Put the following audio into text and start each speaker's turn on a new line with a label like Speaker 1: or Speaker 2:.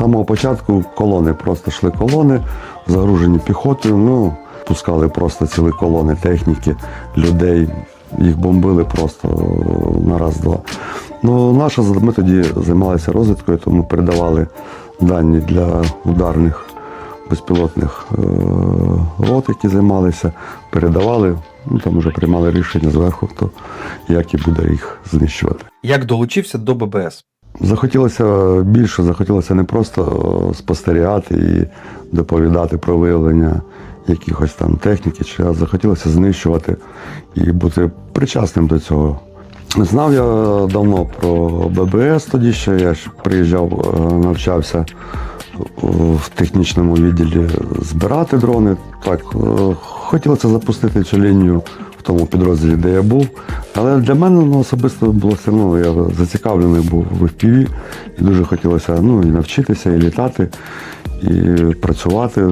Speaker 1: самого початку колони, просто йшли колони, загружені піхотою. Ну, пускали просто цілі колони техніки, людей. Їх бомбили просто е, на раз-два. Ну, наша ми тоді займалися розвідкою, тому передавали дані для ударних безпілотних е, рот, які займалися, передавали, ну там вже приймали рішення зверху, хто як і буде їх знищувати.
Speaker 2: Як долучився до ББС?
Speaker 1: Захотілося більше, захотілося не просто е, спостерігати і доповідати про виявлення якихось там техніки, чи а захотілося знищувати і бути причасним до цього. Знав я давно про ББС тоді ще. Я ж приїжджав, е, навчався в технічному відділі збирати дрони. Так, е, хотілося запустити цю лінію в тому підрозділі, де я був. Але для мене ну, особисто було все одно, я зацікавлений був в FPV і дуже хотілося ну, і навчитися, і літати, і працювати.